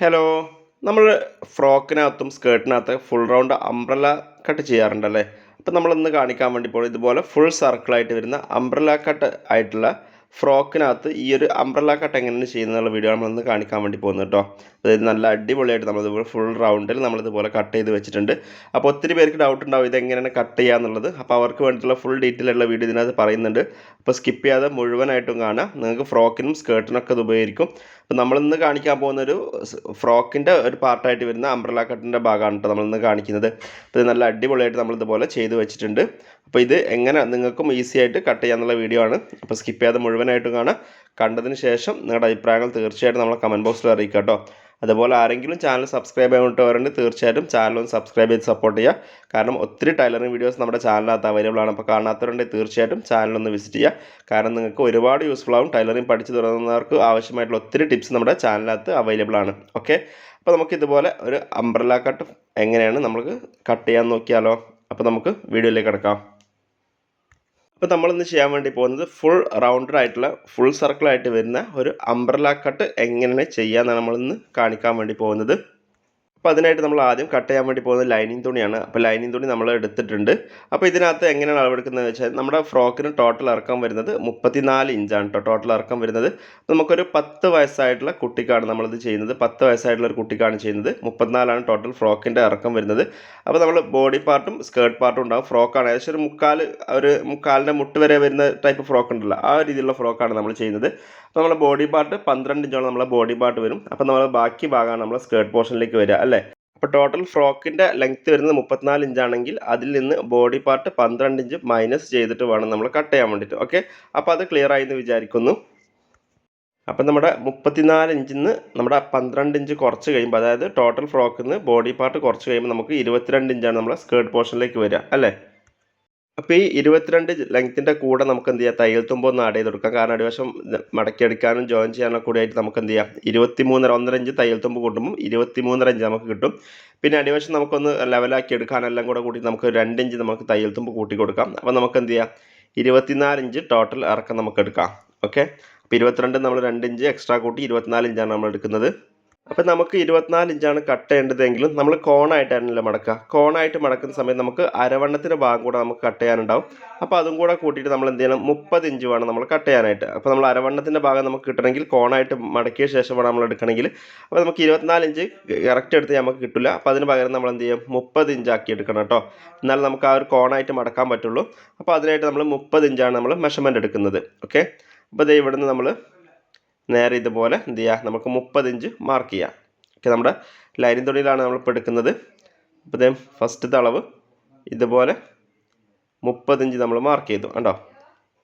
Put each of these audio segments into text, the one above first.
Hello നമ്മൾ ഫ്രോക്കിനകത്തും സ്കേർട്ടിനകത്ത് ഫുൾ റൗണ്ട് അംബ്രല കട്ട് ചെയ്യാറുണ്ടല്ലേ? അപ്പം നമ്മളിന്ന് കാണിക്കാൻ വേണ്ടി പോകുന്നത് ഇതുപോലെ ഫുൾ സർക്കിളായിട്ട് വരുന്ന അംബ്രല കട്ട് ആയിട്ടുള്ള ഫ്രോക്കിനകത്ത് ഈ ഒരു അംബ്രല്ല കട്ട് എങ്ങനെയാണ് ചെയ്യുന്നതെന്നുള്ള വീഡിയോ നമ്മളൊന്ന് കാണിക്കാൻ വേണ്ടി പോകുന്നത് കേട്ടോ അതായത് നല്ല അടിപൊളിയായിട്ട് നമ്മളിതുപോലെ ഫുൾ റൗണ്ടിൽ നമ്മളിതുപോലെ കട്ട് ചെയ്ത് വെച്ചിട്ടുണ്ട്. അപ്പോൾ ഒത്തിരി പേർക്ക് ഡൗട്ട് ഉണ്ടാവും ഇതെങ്ങനെയാണ് കട്ട് ചെയ്യുക എന്നുള്ളത്. അപ്പോൾ അവർക്ക് വേണ്ടിയിട്ടുള്ള ഫുൾ ഡീറ്റെയിൽ ഉള്ള വീഡിയോ ഇതിനകത്ത് പറയുന്നുണ്ട്. അപ്പോൾ സ്കിപ്പ് ചെയ്യാതെ മുഴുവനായിട്ടും കാണാം. നിങ്ങൾക്ക് ഫ്രോക്കിനും സ്കേർട്ടിനൊക്കെ ഇത് ഉപകരിക്കും അപ്പോൾ നമ്മളിന്ന് കാണിക്കാൻ പോകുന്ന ഒരു ഫ്രോക്കിന്റെ ഒരു പാർട്ടായിട്ട് വരുന്ന അംബ്രല കട്ടിന്റെ ഭാഗമാണ് കേട്ടോ നമ്മളിന്ന് കാണിക്കുന്നത്. അപ്പോൾ ഇത് നല്ല അടിപൊളിയായിട്ട് നമ്മളിതുപോലെ ചെയ്ത് വെച്ചിട്ടുണ്ട്. അപ്പോൾ ഇത് എങ്ങനെ നിങ്ങൾക്കും ഈസി ആയിട്ട് കട്ട് ചെയ്യാന്നുള്ള വീഡിയോ ആണ്. അപ്പോൾ സ്കിപ്പ് ചെയ്യാതെ മുഴുവനായിട്ടും കാണുക കണ്ടതിന് ശേഷം നിങ്ങളുടെ അഭിപ്രായങ്ങൾ തീർച്ചയായിട്ടും നമ്മളെ കമന്റ് ബോക്സിൽ അറിയിക്കുക കേട്ടോ അതുപോലെ ആരെങ്കിലും ചാനൽ സബ്സ്ക്രൈബ് ചെയ്യാനിട്ടവരുണ്ട് തീർച്ചയായിട്ടും ചാനൽ ഒന്ന് സബ്സ്ക്രൈബ് ചെയ്ത് സപ്പോർട്ട് ചെയ്യുക. കാരണം ഒത്തിരി ടൈലറിംഗ് വീഡിയോസ് നമ്മുടെ ചാനലിനകത്ത് അവൈലബിൾ ആണ്. അപ്പോൾ കാണാത്തവരുണ്ടെങ്കിൽ തീർച്ചയായിട്ടും ചാനൽ ഒന്ന് വിസിറ്റ് ചെയ്യുക. കാരണം നിങ്ങൾക്ക് ഒരുപാട് യൂസ്ഫുൾ ആവും ടൈലറിംഗ് പഠിച്ചു തുടങ്ങുന്നവർക്ക് ആവശ്യമായിട്ടുള്ള ഒത്തിരി ടിപ്സ് നമ്മുടെ ചാനലിനകത്ത് അവൈലബിൾ ആണ്. ഓക്കെ അപ്പോൾ നമുക്ക് ഇതുപോലെ ഒരു അംബ്രല കട്ട് എങ്ങനെയാണ് നമുക്ക് കട്ട് ചെയ്യാൻ നോക്കിയാലോ? അപ്പോൾ നമുക്ക് വീഡിയോയിലേക്ക് കിടക്കാം. അപ്പോൾ നമ്മളിന്ന് ചെയ്യാൻ വേണ്ടി പോകുന്നത്? ഫുൾ റൗണ്ടഡ് ആയിട്ടുള്ള ഫുൾ സർക്കിളായിട്ട് വരുന്ന ഒരു അംബ്രല കട്ട് എങ്ങനെ ചെയ്യാമെന്നാണ് നമ്മളിന്ന് കാണിക്കാൻ വേണ്ടി പോകുന്നത്. അപ്പോൾ അതിനായിട്ട് നമ്മൾ ആദ്യം കട്ട് ചെയ്യാൻ വേണ്ടി പോകുന്നത് ലൈനിങ് തുണിയാണ്. അപ്പോൾ ലൈനിങ് തുണി നമ്മൾ എടുത്തിട്ടുണ്ട്. അപ്പോൾ ഇതിനകത്ത് എങ്ങനെയാണ് അളവെടുക്കുന്നത് വെച്ചാൽ നമ്മുടെ ഫ്രോക്കിന് ടോട്ടൽ ഇറക്കം വരുന്നത് മുപ്പത്തിനാല് ഇഞ്ചാണ് കേട്ടോ ടോട്ടൽ ഇറക്കം വരുന്നത്. നമുക്കൊരു പത്ത് വയസ്സായിട്ടുള്ള കുട്ടിക്കാണ് നമ്മളിത് ചെയ്യുന്നത്. പത്ത് വയസ്സായിട്ടുള്ള ഒരു കുട്ടിക്കാണ് ചെയ്യുന്നത്. മുപ്പത്തിനാലാണ് ടോട്ടൽ ഫ്രോക്കിന്റെ ഇറക്കം വരുന്നത്. അപ്പോൾ നമ്മൾ ബോഡി പാർട്ടും സ്കേർട്ട് പാർട്ടും ഉണ്ടാകും ഫ്രോക്കാണ് ഏകദേശം ഒരു മുക്കാൽ ഒരു മുക്കാലിന്റെ മുട്ട് വരെ വരുന്ന ടൈപ്പ് ഫ്രോക്ക് ഉണ്ടല്ലോ. ആ രീതിയിലുള്ള ഫ്രോക്കാണ് നമ്മൾ ചെയ്യുന്നത്. അപ്പോൾ നമ്മളെ ബോഡി പാർട്ട് പന്ത്രണ്ട് ഇഞ്ചോളം നമ്മളെ ബോഡി പാർട്ട് വരും. അപ്പോൾ നമ്മൾ ബാക്കി ഭാഗമാണ് നമ്മളെ സ്കേർട്ട് പോർഷനിലേക്ക് വരിക അല്ലേ? അപ്പോൾ ടോട്ടൽ ഫ്രോക്കിന്റെ ലെങ്ത്ത് വരുന്നത് മുപ്പത്തിനാല് ഇഞ്ചാണെങ്കിൽ അതിൽ നിന്ന് ബോഡി പാർട്ട് പന്ത്രണ്ട് ഇഞ്ച് മൈനസ് ചെയ്തിട്ട് വേണം നമ്മൾ കട്ട് ചെയ്യാൻ വേണ്ടിയിട്ട് ഓക്കെ അപ്പോൾ അത് ക്ലിയർ ആയി എന്ന് വിചാരിക്കുന്നു. അപ്പം നമ്മുടെ മുപ്പത്തിനാല് ഇഞ്ചിൽ നിന്ന് നമ്മുടെ പന്ത്രണ്ട് ഇഞ്ച് കുറച്ച് കഴിയുമ്പോൾ അതായത് ടോട്ടൽ ഫ്രോക്കിൽ നിന്ന് ബോഡി പാർട്ട് കുറച്ച് കഴിയുമ്പോൾ നമുക്ക് ഇരുപത്തിരണ്ട് ഇഞ്ചാണ് നമ്മുടെ സ്കേർട്ട് പോർഷനിലേക്ക് വരിക അല്ലേ? അപ്പോൾ ഈ ഇരുപത്തിരണ്ട് ലെങ്ത്തിന്റെ കൂടെ നമുക്ക് എന്ത് ചെയ്യാം? തയ്യൽ തുമ്പ് ഒന്ന് ആഡ് ചെയ്ത് കൊടുക്കാം. കാരണം അടിവശം മടക്കിയെടുക്കാനും ജോയിൻ ചെയ്യാനൊക്കെ കൂടി ആയിട്ട് നമുക്ക് എന്ത് ചെയ്യാം? ഇരുപത്തി മൂന്നര ഒന്നര ഇഞ്ച് തയ്യൽ തുമ്പ് കൂട്ടുമ്പോൾ ഇരുപത്തി മൂന്നര ഇഞ്ച് നമുക്ക് കിട്ടും. പിന്നെ അടിവശം നമുക്കൊന്ന് ലെവലാക്കി എടുക്കാനെല്ലാം കൂടെ കൂട്ടി നമുക്ക് രണ്ട് ഇഞ്ച് നമുക്ക് തയ്യൽ തുമ്പ് കൂട്ടി കൊടുക്കാം. അപ്പോൾ നമുക്ക് എന്ത് ചെയ്യാം? ഇരുപത്തിനാല് ഇഞ്ച് ടോട്ടൽ ഇറക്കം നമുക്ക് എടുക്കാം. ഓക്കെ അപ്പോൾ ഇരുപത്തിരണ്ട് നമ്മൾ രണ്ട് ഇഞ്ച് എക്സ്ട്രാ കൂട്ടി ഇരുപത്തിനാല് ഇഞ്ചാണ് നമ്മൾ എടുക്കുന്നത്. അപ്പം നമുക്ക് ഇരുപത്തിനാല് ഇഞ്ചാണ് കട്ട് ചെയ്യേണ്ടതെങ്കിലും നമ്മൾ കോണായിട്ടാണല്ലോ മടക്കുക. കോണായിട്ട് മടക്കുന്ന സമയത്ത് നമുക്ക് അരവണ്ണത്തിന്റെ ഭാഗം കൂടെ നമുക്ക് കട്ട് ചെയ്യാനുണ്ടാവും. അപ്പോൾ അതും കൂടെ കൂട്ടിയിട്ട് നമ്മൾ എന്ത് ചെയ്യണം? മുപ്പത് ഇഞ്ച് വേണം നമ്മൾ കട്ട് ചെയ്യാനായിട്ട്. അപ്പോൾ നമ്മൾ അരവണ്ണത്തിന്റെ ഭാഗം നമുക്ക് കിട്ടണമെങ്കിൽ കോണായിട്ട് മടക്കിയ ശേഷം വേണം നമ്മൾ എടുക്കണമെങ്കിൽ. അപ്പോൾ നമുക്ക് ഇരുപത്തിനാല് ഇഞ്ച് കറക്റ്റ് എടുത്ത് നമുക്ക് കിട്ടില്ല അപ്പോൾ അതിന് പകരം നമ്മൾ എന്ത് ചെയ്യും? മുപ്പത് ഇഞ്ച് ആക്കി എടുക്കണം കേട്ടോ. എന്നാലും നമുക്ക് ആ ഒരു കോണായിട്ട് മടക്കാൻ പറ്റുള്ളൂ. അപ്പോൾ അതിനായിട്ട് നമ്മൾ മുപ്പത് ഇഞ്ചാണ് നമ്മൾ മെഷർമെന്റ് എടുക്കുന്നത്. ഓക്കെ അപ്പോൾ ദേ ഇവിടുന്ന് നമ്മൾ നേരെ ഇതുപോലെ എന്ത് ചെയ്യുക നമുക്ക് മുപ്പത് ഇഞ്ച് മാർക്ക് ചെയ്യാം. ഓക്കെ നമ്മുടെ ലൈനിങ് തുണിയിലാണ് നമ്മളിപ്പോൾ എടുക്കുന്നത്. അപ്പോൾ ഇതേ ഫസ്റ്റത്തെ അളവ് ഇതുപോലെ മുപ്പത് ഇഞ്ച് നമ്മൾ മാർക്ക് ചെയ്തു. കണ്ടോ?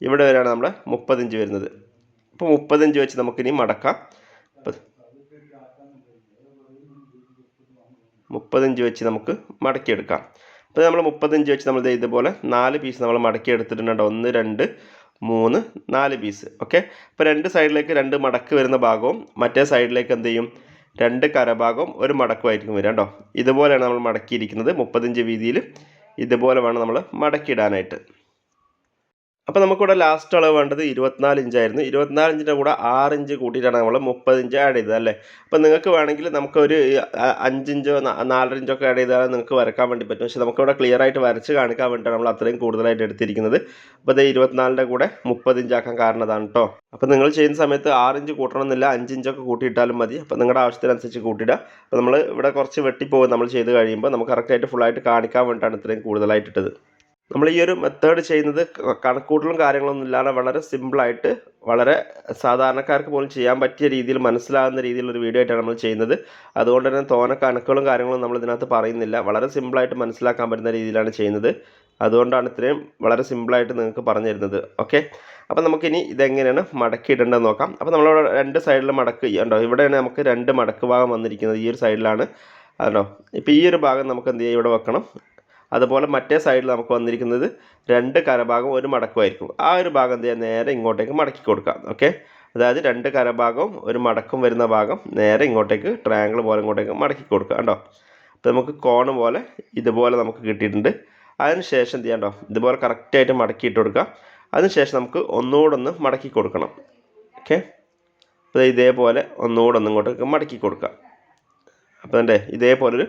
ഇവിടെ വരെയാണ് നമ്മുടെ മുപ്പത് ഇഞ്ച് വരുന്നത്. അപ്പോൾ മുപ്പത് ഇഞ്ച് വെച്ച് നമുക്കിനി മടക്കാം. മുപ്പതിഞ്ച് വെച്ച് നമുക്ക് മടക്കിയെടുക്കാം. അപ്പോൾ നമ്മൾ മുപ്പത്തഞ്ച് വെച്ച് നമ്മൾ ഇതുപോലെ നാല് പീസ് നമ്മൾ മടക്കി എടുത്തിട്ടുണ്ട് ഒന്ന് രണ്ട് മൂന്ന് നാല് പീസ് ഓക്കെ അപ്പോൾ രണ്ട് സൈഡിലേക്ക് രണ്ട് മടക്ക് വരുന്ന ഭാഗവും മറ്റേ സൈഡിലേക്ക് എന്ത് ചെയ്യും? രണ്ട് കരഭാഗവും ഒരു മടക്കുമായിരിക്കും വരിക കേട്ടോ. ഇതുപോലെയാണ് നമ്മൾ മടക്കിയിരിക്കുന്നത്. മുപ്പത്തഞ്ച് വീതിയിൽ ഇതുപോലെ വേണം നമ്മൾ മടക്കിയിടാനായിട്ട്. അപ്പോൾ നമുക്കിവിടെ ലാസ്റ്റ് അളവ് വേണ്ടത് ഇരുപത്തിനാല് ഇഞ്ചായിരുന്നു ഇരുപത്തിനാല് ഇഞ്ചിന്റെ കൂടെ ആറ് ഇഞ്ച് കൂട്ടിയിട്ടാണ് നമ്മൾ മുപ്പത് ഇഞ്ച് ആഡ് ചെയ്തത് അല്ലേ? അപ്പോൾ നിങ്ങൾക്ക് വേണമെങ്കിൽ നമുക്കൊരു അഞ്ചിഞ്ചോ നാലര ഇഞ്ചോ ഒക്കെ ആഡ് ചെയ്താൽ നിങ്ങൾക്ക് വരക്കാൻ വേണ്ടി പറ്റും. പക്ഷേ നമുക്കിവിടെ ക്ലിയർ ആയിട്ട് വരച്ച് കാണിക്കാൻ വേണ്ടിയിട്ടാണ് നമ്മൾ അത്രയും കൂടുതലായിട്ട് എടുത്തിരിക്കുന്നത്. അപ്പോൾ ഇത് ഇരുപത്തിനാലിന്റെ കൂടെ മുപ്പത് ഇഞ്ചാക്കാൻ കാരണം അതാണ് കേട്ടോ അപ്പോൾ നിങ്ങൾ ചെയ്യുന്ന സമയത്ത് ആറ് ഇഞ്ച് കൂട്ടണമെന്നില്ല അഞ്ച് ഇഞ്ചൊക്കെ കൂട്ടിയിട്ടാലും മതി. അപ്പോൾ നിങ്ങളുടെ ആവശ്യത്തിനനുസരിച്ച് കൂട്ടിയിടുക. അപ്പോൾ നമ്മൾ ഇവിടെ കുറച്ച് വെട്ടിപ്പോകും നമ്മൾ ചെയ്ത് കഴിയുമ്പോൾ. നമുക്ക് കറക്റ്റായിട്ട് ഫുള്ളായിട്ട് കാണിക്കാൻ വേണ്ടിയിട്ടാണ് ഇത്രയും കൂടുതലായിട്ട് ഇട്ടത്. നമ്മൾ ഈ ഒരു മെത്തേഡ് ചെയ്യുന്നത് കണക്കൂട്ടലും കാര്യങ്ങളൊന്നും ഇല്ലാതെ വളരെ സിമ്പിളായിട്ട് വളരെ സാധാരണക്കാർക്ക് പോലും ചെയ്യാൻ പറ്റിയ രീതിയിൽ മനസ്സിലാകുന്ന രീതിയിലൊരു വീഡിയോ ആയിട്ടാണ് നമ്മൾ ചെയ്യുന്നത്. അതുകൊണ്ട് തന്നെ തോന കണക്കുകളും കാര്യങ്ങളും നമ്മൾ ഇതിനകത്ത് പറയുന്നില്ല. വളരെ സിമ്പിളായിട്ട് മനസ്സിലാക്കാൻ പറ്റുന്ന രീതിയിലാണ് ചെയ്യുന്നത്. അതുകൊണ്ടാണ് ഇത്രയും വളരെ സിമ്പിളായിട്ട് നിങ്ങൾക്ക് പറഞ്ഞു തരുന്നത്. ഓക്കെ അപ്പോൾ നമുക്കിനി ഇതെങ്ങനെയാണ് മടക്കി ഇടേണ്ടതെന്ന് നോക്കാം. അപ്പോൾ നമ്മളിവിടെ രണ്ട് സൈഡിൽ മടക്ക് ഉണ്ടോ ഇവിടെയാണ് നമുക്ക് രണ്ട് മടക്ക് ഭാഗം വന്നിരിക്കുന്നത് ഈ ഒരു സൈഡിലാണ് അതുണ്ടോ ഇപ്പോൾ ഈ ഒരു ഭാഗം നമുക്ക് എന്ത് ചെയ്യാം? ഇവിടെ വെക്കണം. അതുപോലെ മറ്റേ സൈഡിൽ നമുക്ക് വന്നിരിക്കുന്നത് രണ്ട് കരഭാഗം ഒരു മടക്കുമായിരിക്കും. ആ ഒരു ഭാഗം എന്ത് നേരെ ഇങ്ങോട്ടേക്ക് മടക്കി കൊടുക്കാം. ഓക്കെ അതായത് രണ്ട് കരഭാഗവും ഒരു മടക്കും വരുന്ന ഭാഗം നേരെ ഇങ്ങോട്ടേക്ക് ട്രയാങ്കിൾ പോലെ ഇങ്ങോട്ടേക്ക് മടക്കി കൊടുക്കുക കണ്ടോ? അപ്പോൾ നമുക്ക് കോണ് പോലെ ഇതുപോലെ നമുക്ക് കിട്ടിയിട്ടുണ്ട്. അതിന് ശേഷം എന്ത് ചെയ്യണ്ടോ? ഇതുപോലെ കറക്റ്റായിട്ട് മടക്കിയിട്ട് കൊടുക്കുക അതിനുശേഷം നമുക്ക് ഒന്നുകൂടെ ഒന്ന് മടക്കി കൊടുക്കണം. ഓക്കെ അപ്പോൾ ഇതേപോലെ ഒന്നുകൂടെ ഒന്ന് ഇങ്ങോട്ടേക്ക് മടക്കി കൊടുക്കുക അപ്പോൾ എന്റെ ഇതേപോലൊരു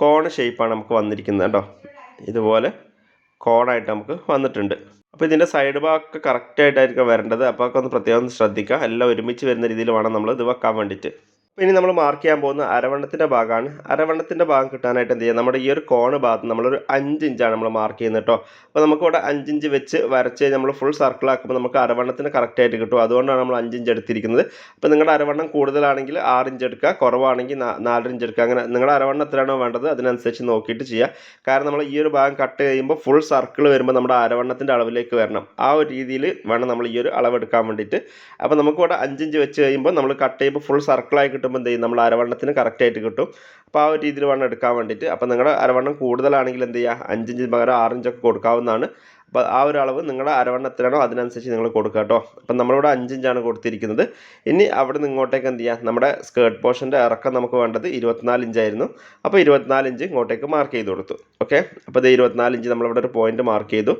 കോൺ ഷേപ്പാണ് നമുക്ക് വന്നിരിക്കുന്നത് കേട്ടോ. ഇതുപോലെ കോണായിട്ട് നമുക്ക് വന്നിട്ടുണ്ട്. അപ്പോൾ ഇതിന്റെ സൈഡ് ഭാഗമൊക്കെ കറക്റ്റായിട്ടായിരിക്കും വരേണ്ടത്. അപ്പോൾ ഒക്കെ ഒന്ന് പ്രത്യേകം ശ്രദ്ധിക്കുക. എല്ലാം ഒരുമിച്ച് വരുന്ന രീതിയിൽ വേണം നമ്മൾ ഇത് വെക്കാൻ വേണ്ടിയിട്ട്. ഇനി നമ്മൾ മാർക്ക് ചെയ്യാൻ പോകുന്ന അരവണ്ണത്തിന്റെ ഭാഗമാണ്. അരവണ്ണത്തിന്റെ ഭാഗം കിട്ടാനായിട്ട് എന്ത് ചെയ്യുക നമ്മുടെ ഈ ഒരു കോണ് ഭാഗത്ത് നമ്മളൊരു അഞ്ച് ഇഞ്ചാണ് നമ്മൾ മാർക്ക് ചെയ്യുന്നത് കേട്ടോ അപ്പോൾ നമുക്കിവിടെ അഞ്ചിഞ്ച് വെച്ച് വരച്ച് നമ്മൾ ഫുൾ സർക്കിളാക്കുമ്പോൾ നമുക്ക് അരവണ്ണത്തിന് കറക്റ്റായിട്ട് കിട്ടും. അതുകൊണ്ടാണ് നമ്മൾ അഞ്ചിഞ്ച് എടുത്തിരിക്കുന്നത്. അപ്പോൾ നിങ്ങളുടെ അരവണ്ണം കൂടുതലാണെങ്കിൽ ആറ് ഇഞ്ച് എടുക്കുക. കുറവാണെങ്കിൽ നാ- നാലര ഇഞ്ച് എടുക്കുക. അങ്ങനെ നിങ്ങളുടെ അരവണ്ണം എത്രയാണോ വേണ്ടത് അതിനനുസരിച്ച് നോക്കിയിട്ട് ചെയ്യുക. കാരണം നമ്മൾ ഈ ഒരു ഭാഗം കട്ട് ചെയ്യുമ്പോൾ ഫുൾ സർക്കിൾ വരുമ്പോൾ നമ്മുടെ അരവണ്ണത്തിന്റെ അളവിലേക്ക് വരണം. ആ ഒരു രീതിയിൽ വേണം നമ്മൾ ഈ ഒരു അളവെടുക്കാൻ വേണ്ടിയിട്ട്. അപ്പോൾ നമുക്കിവിടെ അഞ്ചിഞ്ച് വെച്ച് കഴിയുമ്പോൾ നമ്മൾ കട്ട് ചെയ്യുമ്പോൾ ഫുൾ സർക്കിളായി കിട്ടുമ്പോൾ എന്ത് ചെയ്യും? നമ്മൾ അരവണ്ണത്തിന് കറക്റ്റായിട്ട് കിട്ടും. അപ്പോൾ ആ ഒരു രീതിയിൽ വേണം എടുക്കാൻ വേണ്ടിയിട്ട്. അപ്പോൾ നിങ്ങളുടെ അരവണ്ണം കൂടുതലാണെങ്കിൽ എന്ത് ചെയ്യുക അഞ്ചിഞ്ച് പകരം ആറിഞ്ചൊക്കെ കൊടുക്കാവുന്നതാണ്. അപ്പോൾ ആ ഒരു അളവ് നിങ്ങളുടെ അരവണ്ണം എത്രയാണോ അതിനനുസരിച്ച് നിങ്ങൾ കൊടുക്കുക കേട്ടോ. അപ്പം നമ്മളിവിടെ അഞ്ചിഞ്ചാണ് കൊടുത്തിരിക്കുന്നത്. ഇനി അവിടെ നിന്ന് ഇങ്ങോട്ടേക്ക് എന്ത് ചെയ്യുക നമ്മുടെ സ്കേർട്ട് പോർഷന്റെ ഇറക്കം നമുക്ക് വേണ്ടത് ഇരുപത്തിനാല് ഇഞ്ചായിരുന്നു അപ്പോൾ ഇരുപത്തിനാല് ഇഞ്ച് ഇങ്ങോട്ടേക്ക് മാർക്ക് ചെയ്ത് കൊടുത്തു. ഓക്കെ അപ്പോൾ ഇത് ഇരുപത്തിനാല് ഇഞ്ച് നമ്മളിവിടെ ഒരു പോയിന്റ് മാർക്ക് ചെയ്തു.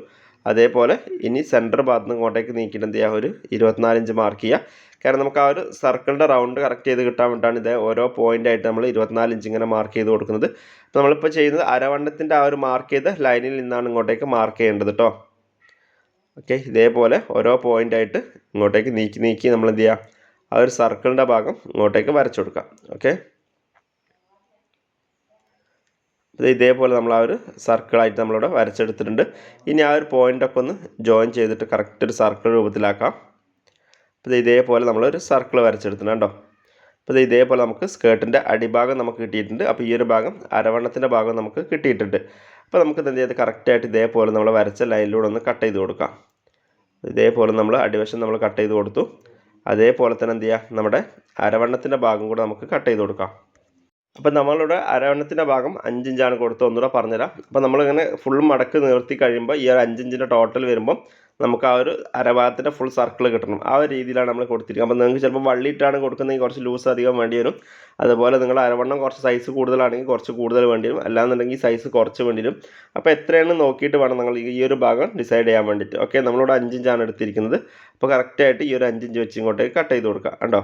അതേപോലെ ഇനി സെന്റർ ഭാഗത്ത് നിന്ന് ഇങ്ങോട്ടേക്ക് നീക്കിയിട്ട് എന്ത് ചെയ്യുക ഒരു ഇരുപത്തിനാല് ഇഞ്ച് മാർക്ക് ചെയ്യുക കാരണം നമുക്ക് ആ ഒരു സർക്കിളിന്റെ റൗണ്ട് കറക്റ്റ് ചെയ്ത് കിട്ടാൻ വേണ്ടിയിട്ടാണ് ഇത് ഓരോ പോയിന്റായിട്ട് നമ്മൾ ഇരുപത്തിനാല് ഇഞ്ച് ഇങ്ങനെ മാർക്ക് ചെയ്ത് കൊടുക്കുന്നത്. നമ്മളിപ്പോൾ ചെയ്യുന്നത് അരവണ്ണത്തിന്റെ ആ ഒരു മാർക്ക് ചെയ്ത് ലൈനിൽ നിന്നാണ് ഇങ്ങോട്ടേക്ക് മാർക്ക് ചെയ്യേണ്ടത് കേട്ടോ ഓക്കെ ഇതേപോലെ ഓരോ പോയിന്റായിട്ട് ഇങ്ങോട്ടേക്ക് നീക്കി നീക്കി നമ്മൾ എന്ത് ചെയ്യുക ആ ഒരു സർക്കിളിന്റെ ഭാഗം ഇങ്ങോട്ടേക്ക് വരച്ചു കൊടുക്കാം. ഓക്കെ ഇത് ഇതേപോലെ നമ്മൾ ആ ഒരു സർക്കിളായിട്ട് നമ്മളിവിടെ വരച്ചെടുത്തിട്ടുണ്ട്. ഇനി ആ ഒരു പോയിന്റൊക്കെ ഒന്ന് ജോയിൻ ചെയ്തിട്ട് കറക്റ്റ് ഒരു സർക്കിൾ രൂപത്തിലാക്കാം. അപ്പോൾ ഇത് ഇതേപോലെ നമ്മളൊരു സർക്കിൾ വരച്ചെടുത്തിട്ടുണ്ട് കേട്ടോ അപ്പോൾ ഇത് ഇതേപോലെ നമുക്ക് സ്കേർട്ടിന്റെ അടിഭാഗം നമുക്ക് കിട്ടിയിട്ടുണ്ട്. അപ്പോൾ ഈ ഒരു ഭാഗം അരവണ്ണത്തിന്റെ ഭാഗം നമുക്ക് കിട്ടിയിട്ടുണ്ട്. അപ്പോൾ നമുക്ക് എന്ത് ചെയ്ത് കറക്റ്റായിട്ട് ഇതേപോലെ നമ്മൾ വരച്ച ലൈനിലൂടെ ഒന്ന് കട്ട് ചെയ്ത് കൊടുക്കാം. ഇതേപോലെ നമ്മൾ അടിവശം നമ്മൾ കട്ട് ചെയ്ത് കൊടുത്തു. അതേപോലെ തന്നെ എന്ത് ചെയ്യുക നമ്മുടെ അരവണ്ണത്തിന്റെ ഭാഗം കൂടെ നമുക്ക് കട്ട് ചെയ്ത് കൊടുക്കാം. അപ്പോൾ നമ്മളിവിടെ അരവണ്ണത്തിന്റെ ഭാഗം അഞ്ചിഞ്ചാണ് കൊടുത്തത്. ഒന്നുകൂടെ പറഞ്ഞുതരാം. അപ്പോൾ നമ്മളിങ്ങനെ ഫുൾ മടക്ക് നിർത്തി കഴിയുമ്പോൾ ഈ ഒരു അഞ്ചിഞ്ചിന്റെ ടോട്ടൽ വരുമ്പം നമുക്ക് ആ ഒരു അരഭാഗത്തിന്റെ ഫുൾ സർക്കിൾ കിട്ടണം. ആ ഒരു രീതിയിലാണ് നമ്മൾ കൊടുത്തിരിക്കുന്നത്. അപ്പോൾ നിങ്ങൾക്ക് ചിലപ്പോൾ വള്ളിയിട്ടാണ് കൊടുക്കുന്നതെങ്കിൽ കുറച്ച് ലൂസ് അധികം വേണ്ടി വരും. അതുപോലെ നിങ്ങൾ അരവണ്ണം കുറച്ച് സൈസ് കൂടുതലാണെങ്കിൽ കുറച്ച് കൂടുതൽ വേണ്ടി വരും. അല്ലാന്നുണ്ടെങ്കിൽ സൈസ് കുറച്ച് വേണ്ടി വരും. അപ്പോൾ എത്രയാണ് നോക്കിയിട്ട് വേണം നിങ്ങൾ ഈ ഒരു ഭാഗം ഡിസൈഡ് ചെയ്യാൻ വേണ്ടിയിട്ട്. ഓക്കെ നമ്മളിവിടെ അഞ്ചിഞ്ചാണ് എടുത്തിരിക്കുന്നത്. അപ്പോൾ കറക്റ്റായിട്ട് ഈ ഒരു അഞ്ചിഞ്ച് വെച്ച് ഇങ്ങോട്ടേക്ക് കട്ട് ചെയ്ത് കൊടുക്കുക. കണ്ടോ?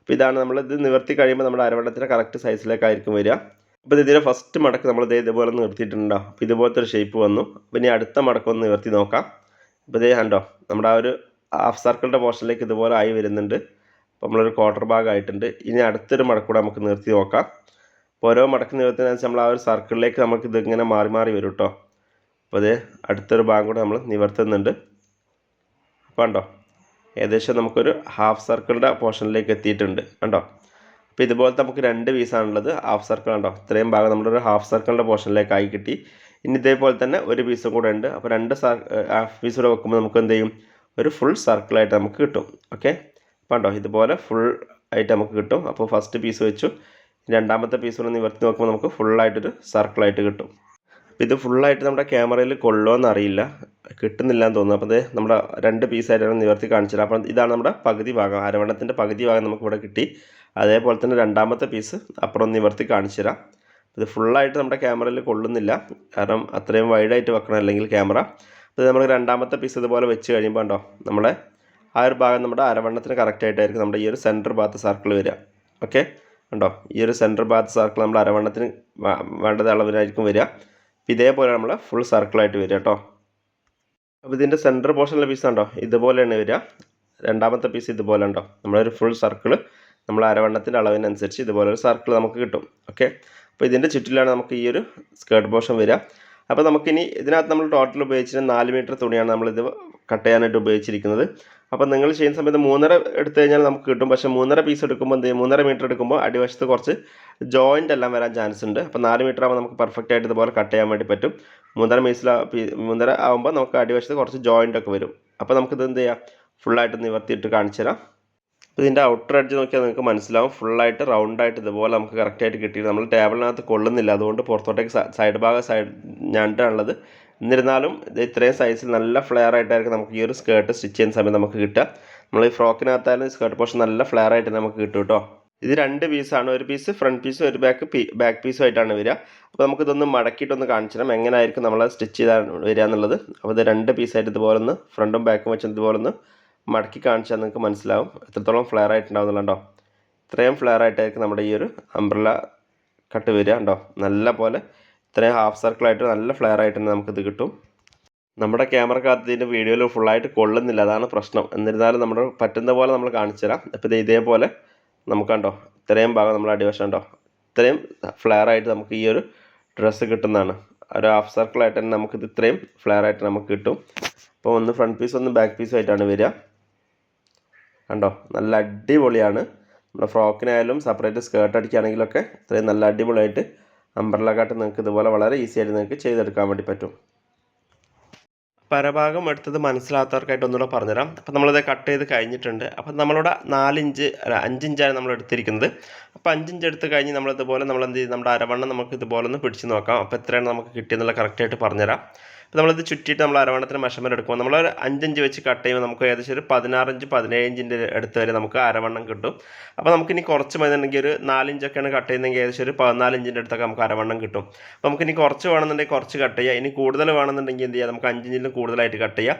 അപ്പോൾ ഇതാണ് നമ്മൾ ഇത് നിവർത്തി കഴിയുമ്പോൾ നമ്മുടെ അരവണ്ണത്തിന്റെ കറക്റ്റ് സൈസിലേക്കായിരിക്കും വരിക. അപ്പോൾ ഇതിന്റെ ഫസ്റ്റ് മടക്ക് നമ്മൾ ഇതേ ഇതുപോലെ നിർത്തിയിട്ടുണ്ടോ? അപ്പോൾ ഇതുപോലത്തെ ഒരു ഷേപ്പ് വന്നു. അപ്പോൾ ഇനി അടുത്ത മടക്കം ഒന്ന് നിവർത്തി നോക്കാം. അപ്പോൾ ഇതേ കണ്ടോ നമ്മുടെ ആ ഒരു ഹാഫ് സർക്കിളിന്റെ പോർഷനിലേക്ക് ഇതുപോലെ ആയി വരുന്നുണ്ട്. അപ്പോൾ നമ്മളൊരു ക്വാർട്ടർ ഭാഗമായിട്ടുണ്ട് ഇനി അടുത്തൊരു മടക്കൂടെ നമുക്ക് നിർത്തി നോക്കാം. അപ്പോൾ ഓരോ മടക്ക് നിവർത്തിനനുസരിച്ച് നമ്മൾ ആ ഒരു സർക്കിളിലേക്ക് നമുക്ക് ഇതിങ്ങനെ മാറി മാറി വരും കേട്ടോ അപ്പോൾ അതേ അടുത്തൊരു ഭാഗം കൂടെ നമ്മൾ നിവർത്തുന്നുണ്ട്. അപ്പോൾ കണ്ടോ ഏകദേശം നമുക്കൊരു ഹാഫ് സർക്കിളിന്റെ പോർഷനിലേക്ക് എത്തിയിട്ടുണ്ട്. കണ്ടോ അപ്പോൾ ഇതുപോലത്തെ നമുക്ക് രണ്ട് പീസാണുള്ളത് ഹാഫ് സർക്കിൾ കണ്ടോ ഇത്രയും ഭാഗം നമ്മളൊരു ഹാഫ് സർക്കിളിന്റെ പോർഷനിലേക്ക് ആയി കിട്ടി. ഇനി ഇതേപോലെ തന്നെ ഒരു പീസും കൂടെ ഉണ്ട്. അപ്പോൾ രണ്ട് ഹാഫ് പീസ് കൂടെ വെക്കുമ്പോൾ നമുക്ക് എന്ത് ചെയ്യും? ഒരു ഫുൾ സർക്കിളായിട്ട് നമുക്ക് കിട്ടും. ഓക്കെ അപ്പോൾ കണ്ടോ ഇതുപോലെ ഫുൾ ആയിട്ട് നമുക്ക് കിട്ടും. അപ്പോൾ ഫസ്റ്റ് പീസ് വെച്ചു. രണ്ടാമത്തെ പീസ് കൂടെ നിവർത്തി നോക്കുമ്പോൾ നമുക്ക് ഫുള്ളായിട്ടൊരു സർക്കിളായിട്ട് കിട്ടും. അപ്പോൾ ഇത് ഫുള്ളായിട്ട് നമ്മുടെ ക്യാമറയിൽ കൊള്ളുമെന്ന് അറിയില്ല കിട്ടുന്നില്ല എന്ന് തോന്നുന്നു. അപ്പോൾ ഇത് നമ്മുടെ രണ്ട് പീസായിട്ടാണ് നിവർത്തി കാണിച്ചത് അപ്പം ഇതാണ് നമ്മുടെ പകുതി ഭാഗം. അരവണ്ണത്തിന്റെ പകുതി ഭാഗം നമുക്ക് ഇവിടെ കിട്ടി. അതേപോലെ തന്നെ രണ്ടാമത്തെ പീസ് അപ്പുറം നിവർത്തി കാണിച്ചു തരാം ഇത് ഫുള്ളായിട്ട് നമ്മുടെ ക്യാമറയിൽ കൊള്ളുന്നില്ല. കാരണം അത്രയും വൈഡായിട്ട് വെക്കണം അല്ലെങ്കിൽ ക്യാമറ അപ്പോൾ നമ്മൾ രണ്ടാമത്തെ പീസ് ഇതുപോലെ വെച്ച് കഴിയുമ്പോൾ ഉണ്ടോ നമ്മുടെ ആ ഒരു ഭാഗം നമ്മുടെ അരവണ്ണത്തിന് കറക്റ്റായിട്ടായിരിക്കും നമ്മുടെ ഈ ഒരു സെന്റർ ഭാഗത്ത് സർക്കിൾ വരിക. ഓക്കെ ഉണ്ടോ ഈ ഒരു സെന്റർ ഭാഗത്ത് സർക്കിൾ നമ്മൾ അരവണ്ണത്തിന് വേണ്ടത് അളവിനായിരിക്കും വരിക. ഇതേപോലെ നമ്മൾ ഫുൾ സർക്കിളായിട്ട് വരിക കേട്ടോ. അപ്പോൾ ഇതിന്റെ സെന്റർ പോർഷനിലെ പീസ് ഉണ്ടോ ഇതുപോലെയാണ് വരിക. രണ്ടാമത്തെ പീസ് ഇതുപോലെ ഉണ്ടോ നമ്മളൊരു ഫുൾ സർക്കിൾ നമ്മൾ അരവണ്ണത്തിന്റെ അളവിനനുസരിച്ച് ഇതുപോലെ ഒരു സർക്കിൾ നമുക്ക് കിട്ടും. ഓക്കെ അപ്പോൾ ഇതിന്റെ ചുറ്റിലാണ് നമുക്ക് ഈ ഒരു സ്കേർട്ട് പോർഷൻ വരിക. അപ്പോൾ നമുക്കിനി ഇതിനകത്ത് നമ്മൾ ടോട്ടൽ ഉപയോഗിച്ചിട്ട് നാല് മീറ്റർ തുണിയാണ് നമ്മളിത് കട്ട് ചെയ്യാനായിട്ട് ഉപയോഗിച്ചിരിക്കുന്നത്. അപ്പോൾ നിങ്ങൾ ചെയ്യുന്ന സമയത്ത് മൂന്നര എടുത്തു കഴിഞ്ഞാൽ നമുക്ക് കിട്ടും. പക്ഷേ മൂന്നര പീസ് എടുക്കുമ്പോൾ എന്ത് മൂന്നര മീറ്റർ എടുക്കുമ്പോൾ അടിവശത്ത് കുറച്ച് ജോയിന്റ് എല്ലാം വരാൻ ചാൻസ് ഉണ്ട്. അപ്പോൾ നാല് മീറ്റർ ആകുമ്പോൾ നമുക്ക് പെർഫെക്റ്റ് ആയിട്ട് ഇതുപോലെ കട്ട് ചെയ്യാൻ വേണ്ടി പറ്റും. മൂന്നര മീസിൽ മൂന്നര ആകുമ്പോൾ നമുക്ക് അടിവശത്ത് കുറച്ച് ജോയിന്റ് ഒക്കെ വരും. അപ്പോൾ നമുക്കിത് എന്ത് ചെയ്യാം? ഫുള്ളായിട്ട് നിവർത്തിയിട്ട് കാണിച്ചു തരാം അപ്പോൾ ഇതിന്റെ ഔട്ടർ എഡ്ജ് നോക്കിയാൽ നിങ്ങൾക്ക് മനസ്സിലാവും. ഫുള്ളായിട്ട് റൗണ്ടായിട്ട് ഇതുപോലെ നമുക്ക് കറക്റ്റായിട്ട് കിട്ടിയിട്ട് നമ്മൾ ടേബിളിനകത്ത് കൊള്ളുന്നില്ല. അതുകൊണ്ട് പുറത്തോട്ടേക്ക് സൈഡ് ഭാഗം സൈഡ് ഞണ്ടാണുള്ളത് എന്നിരുന്നാലും ഇത് ഇത്രയും സൈസിൽ നല്ല ഫ്ലെയർ ആയിട്ടായിരിക്കും നമുക്ക് ഈ ഒരു സ്കേർട്ട് സ്റ്റിച്ച് ചെയ്യുന്ന സമയം നമുക്ക് കിട്ടുക. നമ്മൾ ഈ ഫ്രോക്കിനകത്തായാലും സ്കേർട്ട് പോർഷൻ നല്ല ഫ്ലെയർ ആയിട്ട് നമുക്ക് കിട്ടും കേട്ടോ. ഇത് രണ്ട് പീസാണ് ഒരു പീസ് ഫ്രണ്ട് പീസും ഒരു ബാക്ക് പീ ബാക്ക് പീസും ആയിട്ടാണ് വരിക. അപ്പോൾ നമുക്കിതൊന്ന് മടക്കിയിട്ടൊന്ന് കാണിച്ചു തരാം എങ്ങനെയായിരിക്കും നമ്മൾ സ്റ്റിച്ച് ചെയ്താൽ വരിക എന്നുള്ളത്. അപ്പോൾ ഇത് രണ്ട് പീസായിട്ട് ഇതുപോലെ ഒന്ന് ഫ്രണ്ടും ബാക്കും വെച്ച് ഇതുപോലെ ഒന്ന് മടക്കി കാണിച്ചാൽ നിങ്ങൾക്ക് മനസ്സിലാവും. എത്രത്തോളം ഫ്ലെയർ ആയിട്ടുണ്ടാവുന്നുണ്ടോ ഇത്രയും ഫ്ലെയർ ആയിട്ടായിരിക്കും നമ്മുടെ ഈ ഒരു അംബ്രല കട്ട് വരിക ഉണ്ടോ നല്ല പോലെ ഇത്രയും ഹാഫ് സർക്കിളായിട്ട് നല്ല ഫ്ലെയർ ആയിട്ട് തന്നെ നമുക്കിത് കിട്ടും. നമ്മുടെ ക്യാമറക്കകത്ത് ഇതിന്റെ വീഡിയോയിൽ ഫുള്ളായിട്ട് കൊള്ളുന്നില്ല. അതാണ് പ്രശ്നം. എന്നിരുന്നാലും നമ്മൾ പറ്റുന്ന പോലെ നമ്മൾ കാണിച്ചു തരാം. അപ്പോൾ ഇത് ഇതേപോലെ നമുക്ക് കണ്ടോ ഇത്രയും ഭാഗം നമ്മൾ അടിവശം ഉണ്ടോ ഇത്രയും ഫ്ലെയർ ആയിട്ട് നമുക്ക് ഈ ഒരു ഡ്രസ്സ് കിട്ടുന്നതാണ്. ഒരു ഹാഫ് സർക്കിളായിട്ട് തന്നെ നമുക്കിത് ഇത്രയും ഫ്ലെയർ ആയിട്ട് നമുക്ക് കിട്ടും. അപ്പോൾ ഒന്ന് ഫ്രണ്ട് പീസ് ഒന്ന് ബാക്ക് പീസും ആയിട്ടാണ് വരിക. കണ്ടോ? നല്ല അടിപൊളിയാണ്. നമ്മുടെ ഫ്രോക്കിനായാലും സെപ്പറേറ്റ് സ്കേർട്ട് അടിക്കുകയാണെങ്കിലൊക്കെ ഇത്രയും നല്ല അടിപൊളിയായിട്ട് അമ്പ്രല കാട്ട് നിങ്ങൾക്ക് ഇതുപോലെ വളരെ ഈസി ആയിട്ട് നിങ്ങൾക്ക് ചെയ്തെടുക്കാൻ വേണ്ടി പറ്റും. പരഭാഗം എടുത്തത് മനസ്സിലാത്തവർക്കായിട്ട് ഒന്നുകൂടെ പറഞ്ഞുതരാം. അപ്പോൾ നമ്മളത് കട്ട് ചെയ്ത് കഴിഞ്ഞിട്ടുണ്ട്. അപ്പോൾ നമ്മളിവിടെ നാലിഞ്ച് അല്ല അഞ്ചിഞ്ചാണ് നമ്മൾ എടുത്തിരിക്കുന്നത്. അപ്പോൾ അഞ്ചിഞ്ച് എടുത്ത് കഴിഞ്ഞ് നമ്മളിതുപോലെ നമ്മൾ എന്ത് ചെയ്യും? നമ്മുടെ അരവണ്ണം നമുക്ക് ഇതുപോലെ ഒന്ന് പിടിച്ച് നോക്കാം. അപ്പോൾ എത്രയാണ് നമുക്ക് കിട്ടിയെന്നുള്ള കറക്റ്റായിട്ട് പറഞ്ഞുതരാം. അപ്പോൾ നമ്മളിത് ചുറ്റിയിട്ട് നമ്മൾ അരവണത്തിന് മെഷർമെന്റ് എടുക്കുമ്പോൾ നമ്മൾ ഒരു അഞ്ചഞ്ച് വെച്ച് കട്ട് ചെയ്യുമ്പോൾ നമുക്ക് ഏകദേശം ഒരു പതിനാറഞ്ച് പതിനേഴഞ്ചിന്റെ അടുത്ത് വരെ നമുക്ക് അരവണ്ണം കിട്ടും. അപ്പോൾ നമുക്കിനി കുറച്ച് മതിയെന്നുണ്ടെങ്കിൽ ഒരു നാലിഞ്ചൊക്കെയാണ് കട്ട് ചെയ്യുന്നതെങ്കിൽ ഏകദേശം ഒരു പതിനാലിഞ്ചിന്റെ അടുത്തൊക്കെ നമുക്ക് അരവണ്ണം കിട്ടും. അപ്പോൾ നമുക്കിനി കുറച്ച് വേണമെന്നുണ്ടെങ്കിൽ കുറച്ച് കട്ട് ചെയ്യാം. ഇനി കൂടുതൽ വേണമെന്നുണ്ടെങ്കിൽ എന്ത് ചെയ്യാം? നമുക്ക് അഞ്ചിഞ്ചിലും കൂടുതലായിട്ട് കട്ട് ചെയ്യാം.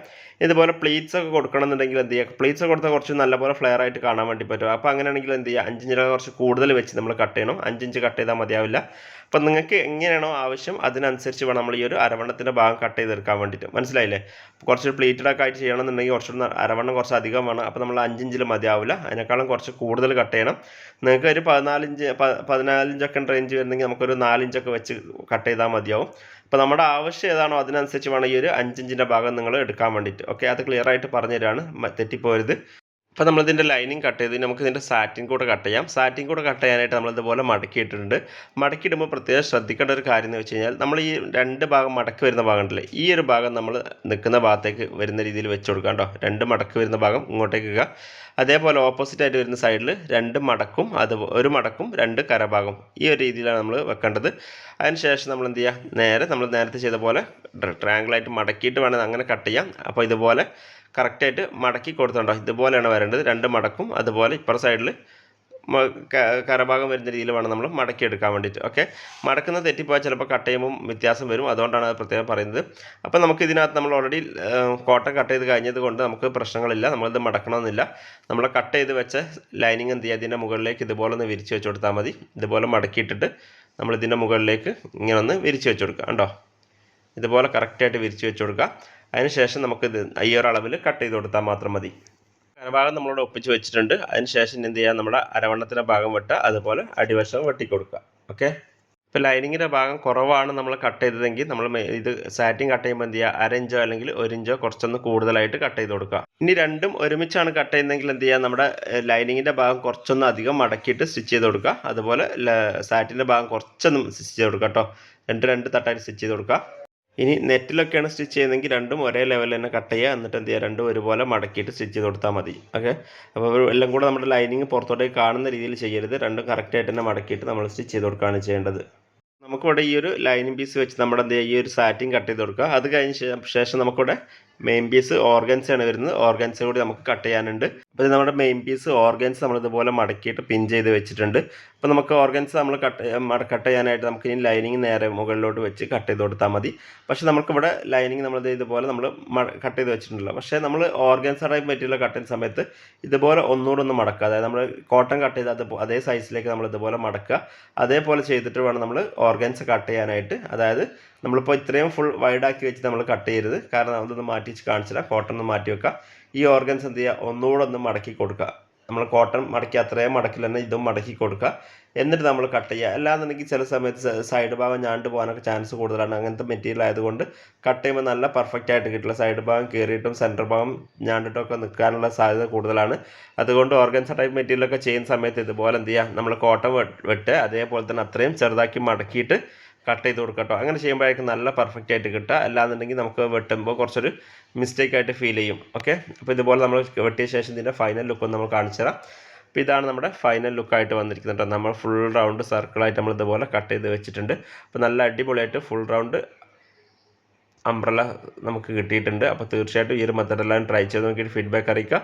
ഇതുപോലെ പ്ലീറ്റ്സ് ഒക്കെ കൊടുക്കണമെന്നുണ്ടെങ്കിൽ എന്ത് ചെയ്യുക പ്ലീറ്റ്സ് കൊടുത്താൽ കുറച്ച് നല്ലപോലെ ഫ്ലെയർ ആയിട്ട് കാണാൻ വേണ്ടി പറ്റും. അപ്പോൾ അങ്ങനെയാണെങ്കിൽ എന്ത് ചെയ്യുക അഞ്ചിഞ്ചിലൊക്കെ കുറച്ച് കൂടുതൽ വെച്ച് നമ്മൾ കട്ട് ചെയ്യണം. അഞ്ചിഞ്ച് കട്ട് ചെയ്താൽ മതിയാവില്ല. അപ്പം നിങ്ങൾക്ക് എങ്ങനെയാണോ ആവശ്യം അതിനനുസരിച്ച് വേണം നമ്മൾ ഈ ഒരു അരവണ്ണത്തിന്റെ ഭാഗം കട്ട് ചെയ്തെടുക്കാൻ വേണ്ടിയിട്ട്. മനസ്സിലായില്ലേ? കുറച്ച് പ്ലേറ്റഡ് ഒക്കെ ആയിട്ട് ചെയ്യണമെന്നുണ്ടെങ്കിൽ കുറച്ചുകൂടെ അരവണ്ണം കുറച്ച് അധികം വേണം. അപ്പോൾ നമ്മൾ അഞ്ചിഞ്ചിൽ മതിയാവില്ല. അതിനേക്കാളും കുറച്ച് കൂടുതൽ കട്ട് ചെയ്യണം. നിങ്ങൾക്ക് ഒരു പതിനാലിഞ്ച് പതിനാലിഞ്ചൊക്കെ റേഞ്ച് വരുന്നെങ്കിൽ നമുക്കൊരു നാലിഞ്ചൊക്കെ വെച്ച് കട്ട് ചെയ്താൽ മതിയാവും. അപ്പോൾ നമ്മുടെ ആവശ്യം ഏതാണോ അതിനനുസരിച്ച് വേണം ഈ ഒരു അഞ്ചിഞ്ചിന്റെ ഭാഗം നിങ്ങൾ എടുക്കാൻ വേണ്ടിയിട്ട്. ഓക്കെ? അത് ക്ലിയർ ആയിട്ട് പറഞ്ഞു തരാണ് തെറ്റിപ്പോരുത്. അപ്പോൾ നമ്മളിതിന്റെ ലൈനിങ് കട്ട് ചെയ്ത് നമുക്ക് ഇതിന്റെ സാറ്റിൻ കൂടെ കട്ട് ചെയ്യാം. സാറ്റിൻ കൂടെ കട്ട് ചെയ്യാനായിട്ട് നമ്മളിതുപോലെ മടക്കിയിട്ടുണ്ട് മടക്കിയിടുമ്പോൾ പ്രത്യേകം ശ്രദ്ധിക്കേണ്ട ഒരു കാര്യം എന്ന് വെച്ച് കഴിഞ്ഞാൽ നമ്മൾ ഈ രണ്ട് ഭാഗം മടക്കി വരുന്ന ഭാഗം ഉണ്ടല്ലേ ഈ ഒരു ഭാഗം നമ്മൾ നിൽക്കുന്ന ഭാഗത്തേക്ക് വരുന്ന രീതിയിൽ വെച്ച് കൊടുക്കാം കേട്ടോ. രണ്ട് മടക്ക് വരുന്ന ഭാഗം ഇങ്ങോട്ടേക്ക് ഇടുക. അതേപോലെ ഓപ്പോസിറ്റ് ആയിട്ട് വരുന്ന സൈഡിൽ രണ്ട് മടക്കും അത് ഒരു മടക്കും രണ്ട് കരഭാഗം ഈ ഒരു രീതിയിലാണ് നമ്മൾ വെക്കേണ്ടത്. അതിന് ശേഷം നമ്മൾ എന്ത് ചെയ്യുക നേരെ നമ്മൾ നേരത്തെ ചെയ്ത പോലെ ട്രയാങ്കിളായിട്ട് മടക്കിയിട്ട് വേണം അങ്ങനെ കട്ട് ചെയ്യാം. അപ്പോൾ ഇതുപോലെ കറക്റ്റായിട്ട് മടക്കി കൊടുത്തുണ്ടോ ഇതുപോലെയാണ് വരേണ്ടത്. രണ്ട് മടക്കും. അതുപോലെ ഇപ്പുറ സൈഡിൽ കരഭാഗം വരുന്ന രീതിയിൽ വേണം നമ്മൾ മടക്കി എടുക്കാൻ വേണ്ടിയിട്ട്. ഓക്കെ? മടക്കുന്ന തെറ്റിപ്പോയാൽ ചിലപ്പോൾ കട്ട് ചെയ്യുമ്പോൾ വ്യത്യാസം വരും. അതുകൊണ്ടാണ് അത് പ്രത്യേകം പറയുന്നത്. അപ്പോൾ നമുക്ക് ഇതിനകത്ത് നമ്മൾ ഓൾറെഡി കോട്ടൺ കട്ട് ചെയ്ത് കഴിഞ്ഞത് കൊണ്ട് നമുക്ക് പ്രശ്നങ്ങളില്ല. നമ്മളിത് മടക്കണമെന്നില്ല. നമ്മൾ കട്ട് ചെയ്ത് വെച്ച ലൈനിങ് എന്ത് ചെയ്യുക? ഇതിന്റെ മുകളിലേക്ക് ഇതുപോലെ ഒന്ന് വിരിച്ച് വെച്ച് കൊടുത്താൽ മതി. ഇതുപോലെ മടക്കിയിട്ടിട്ട് നമ്മൾ ഇതിന്റെ മുകളിലേക്ക് ഇങ്ങനെ ഒന്ന് വിരിച്ച് വെച്ച് കൊടുക്കുക. കണ്ടോ? ഇതുപോലെ കറക്റ്റായിട്ട് വിരിച്ച് വെച്ച് കൊടുക്കുക. അതിനുശേഷം നമുക്കിത് ഈ ഒരു അളവിൽ കട്ട് ചെയ്ത് കൊടുത്താൽ മാത്രം മതി. കരഭാഗം നമ്മളോട് ഒപ്പിച്ച് വെച്ചിട്ടുണ്ട്. അതിനുശേഷം എന്ത് ചെയ്യാം? നമ്മുടെ അരവണ്ണത്തിന്റെ ഭാഗം വെട്ടുക. അതുപോലെ അടിവശം വെട്ടിക്കൊടുക്കുക. ഓക്കെ? ഇപ്പോൾ ലൈനിങ്ങിന്റെ ഭാഗം കുറവാണ് നമ്മൾ കട്ട് ചെയ്തതെങ്കിൽ നമ്മൾ ഇത് സാറ്റിങ് കട്ട് ചെയ്യുമ്പോൾ എന്ത് ചെയ്യുക? അരഞ്ചോ അല്ലെങ്കിൽ ഒരിഞ്ചോ കുറച്ചൊന്ന് കൂടുതലായിട്ട് കട്ട് ചെയ്ത് കൊടുക്കുക. ഇനി രണ്ടും ഒരുമിച്ചാണ് കട്ട് ചെയ്യുന്നതെങ്കിൽ എന്ത് ചെയ്യുക? നമ്മുടെ ലൈനിങ്ങിന്റെ ഭാഗം കുറച്ചൊന്ന് അധികം മടക്കിയിട്ട് സ്റ്റിച്ച് ചെയ്ത് കൊടുക്കുക. അതുപോലെ സാറ്റിന്റെ ഭാഗം കുറച്ചൊന്നും സ്റ്റിച്ച് ചെയ്ത് കൊടുക്കുക കേട്ടോ. രണ്ട് രണ്ട് തട്ടായിട്ട് സ്റ്റിച്ച് ചെയ്ത് കൊടുക്കുക. ഇനി നെറ്റിലൊക്കെയാണ് സ്റ്റിച്ച് ചെയ്യുന്നതെങ്കിൽ രണ്ടും ഒരേ ലെവലിൽ തന്നെ കട്ട് ചെയ്യുക. എന്നിട്ട് എന്ത് ചെയ്യുക? രണ്ടും ഒരുപോലെ മടക്കിയിട്ട് സ്റ്റിച്ച് ചെയ്ത് കൊടുത്താൽ മതി. ഓക്കെ അപ്പോൾ എല്ലാം കൂടെ നമ്മുടെ ലൈനിങ് പുറത്തോട്ടേക്ക് കാണുന്ന രീതിയിൽ ചെയ്യരുത്. രണ്ടും കറക്റ്റായിട്ട് തന്നെ മടക്കിയിട്ട് നമ്മൾ സ്റ്റിച്ച് ചെയ്ത് കൊടുക്കുകയാണ് ചെയ്യേണ്ടത്. നമുക്കിവിടെ ഈ ഒരു ലൈനിങ് പീസ് വെച്ച് നമ്മുടെ എന്ത് ഈ ഒരു സാറ്റിങ് കട്ട് ചെയ്ത് കൊടുക്കുക. അത് കഴിഞ്ഞ ശേഷം നമുക്കിവിടെ മെയിൻ പീസ് ഓർഗൻസ് ആണ് വരുന്നത്. ഓർഗൻസ് കൂടി നമുക്ക് കട്ട് ചെയ്യാനുണ്ട്. അപ്പോൾ ഇത് നമ്മുടെ മെയിൻ പീസ് ഓർഗൻസ് നമ്മൾ ഇതുപോലെ മടക്കിയിട്ട് പിൻ ചെയ്ത് വെച്ചിട്ടുണ്ട്. അപ്പോൾ നമുക്ക് ഓർഗൻസ് നമ്മൾ കട്ട് കട്ട് ചെയ്യാനായിട്ട് നമുക്ക് ഇനി ലൈനിങ് നേരെ മുകളിലോട്ട് വെച്ച് കട്ട് ചെയ്ത് കൊടുത്താൽ മതി. പക്ഷേ നമുക്കിവിടെ ലൈനിങ് നമ്മൾ ഇതുപോലെ നമ്മൾ കട്ട് ചെയ്ത് വെച്ചിട്ടുണ്ടല്ലോ. പക്ഷേ നമ്മൾ ഓർഗൻസ് ടൈപ്പ് മെറ്റീരിയൽ കട്ട് സമയത്ത് ഇതുപോലെ ഒന്നുകൂടെ ഒന്ന് മടക്കുക. അതായത് നമ്മൾ കോട്ടൺ കട്ട് ചെയ്ത് അതേ സൈസിലേക്ക് നമ്മൾ ഇതുപോലെ മടക്കുക. അതേപോലെ ചെയ്തിട്ട് വേണം നമ്മൾ ഓർഗൻസ് കട്ട് ചെയ്യാനായിട്ട്. അതായത് നമ്മളിപ്പോൾ ഇത്രയും ഫുൾ വൈഡാക്കി വെച്ച് നമ്മൾ കട്ട് ചെയ്യരുത്. കാരണം അതൊന്ന് മാറ്റി വെച്ച് കാണിച്ചില്ല കോട്ടൺ ഒന്ന് മാറ്റി വെക്കുക ഈ ഓർഗൻസ് എന്ത് ചെയ്യുക? ഒന്നുകൂടെ ഒന്ന് മടക്കി കൊടുക്കുക. നമ്മൾ കോട്ടൺ മടക്കി അത്രയും മടക്കിൽ തന്നെ ഇതും മടക്കി കൊടുക്കുക. എന്നിട്ട് നമ്മൾ കട്ട് ചെയ്യുക. അല്ലാന്നുണ്ടെങ്കിൽ ചില സമയത്ത് സൈഡ് ഭാഗം ഞാണ്ട് പോകാനൊക്കെ ചാൻസ് കൂടുതലാണ്. അങ്ങനത്തെ മെറ്റീരിയൽ ആയതുകൊണ്ട് കട്ട് ചെയ്യുമ്പോൾ നല്ല പെർഫെക്റ്റ് ആയിട്ട് കിട്ടില്ല. സൈഡ് ഭാഗം കയറിയിട്ടും സെന്റർ ഭാഗം ഞാണ്ടിട്ടൊക്കെ നിൽക്കാനുള്ള സാധ്യത കൂടുതലാണ്. അതുകൊണ്ട് ഓർഗൻസ ടൈപ്പ് മെറ്റീരിയലൊക്കെ ചെയ്യുന്ന സമയത്ത് ഇതുപോലെ എന്ത് ചെയ്യുക? നമ്മൾ കോട്ടൺ വെട്ട് അതേപോലെ തന്നെ അത്രയും ചെറുതാക്കി മടക്കിയിട്ട് കട്ട് ചെയ്ത് കൊടുക്കുക കേട്ടോ അങ്ങനെ ചെയ്യുമ്പോഴേക്കും നല്ല പെർഫെക്റ്റ് ആയിട്ട് കിട്ടുക. അല്ലാന്നുണ്ടെങ്കിൽ നമുക്ക് വെട്ടുമ്പോൾ കുറച്ചൊരു മിസ്റ്റേക്ക് ആയിട്ട് ഫീൽ ചെയ്യും. ഓക്കെ അപ്പോൾ ഇതുപോലെ നമ്മൾ വെട്ടിയ ശേഷം ഇതിന്റെ ഫൈനൽ ലുക്ക് ഒന്ന് നമ്മൾ കാണിച്ചു തരാം. അപ്പോൾ ഇതാണ് നമ്മുടെ ഫൈനൽ ലുക്കായിട്ട് വന്നിരിക്കുന്നത് കേട്ടോ. നമ്മൾ ഫുൾ റൗണ്ട് സർക്കിളായിട്ട് നമ്മൾ ഇതുപോലെ കട്ട് ചെയ്ത് വെച്ചിട്ടുണ്ട്. അപ്പോൾ നല്ല അടിപൊളിയായിട്ട് ഫുൾ റൗണ്ട് അംബ്രല നമുക്ക് കിട്ടിയിട്ടുണ്ട്. അപ്പോൾ തീർച്ചയായിട്ടും ഈ ഒരു മെത്തഡെല്ലാം ട്രൈ ചെയ്ത് നോക്കിയിട്ട് ഫീഡ്ബാക്ക് അറിയിക്കുക.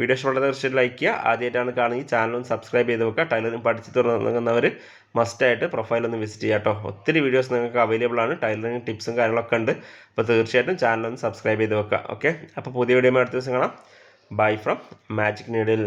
വീഡിയോ ഇഷ്ടമുള്ള തീർച്ചയായിട്ടും ലൈക്ക് ചെയ്യുക. ആദ്യമായിട്ടാണ് കാണുന്നത് ചാനലും സബ്സ്ക്രൈബ് ചെയ്ത് വെക്കുക. ടൈലറിംഗ് പഠിച്ച് തുടങ്ങുന്നവർ മസ്റ്റായിട്ട് പ്രൊഫൈൽ ഒന്ന് വിസിറ്റ് ചെയ്യുക കേട്ടോ. ഒത്തിരി വീഡിയോസ് നിങ്ങൾക്ക് അവൈലബിൾ ആണ്. ടൈലറിംഗ് ടിപ്സും കാര്യങ്ങളൊക്കെ ഉണ്ട്. അപ്പോൾ തീർച്ചയായിട്ടും ചാനൽ ഒന്ന് സബ്സ്ക്രൈബ് ചെയ്ത് വെക്കുക. ഓക്കെ അപ്പോൾ പുതിയ വീഡിയോ അടുത്ത ദിവസം കാണാം. Bye from magic needle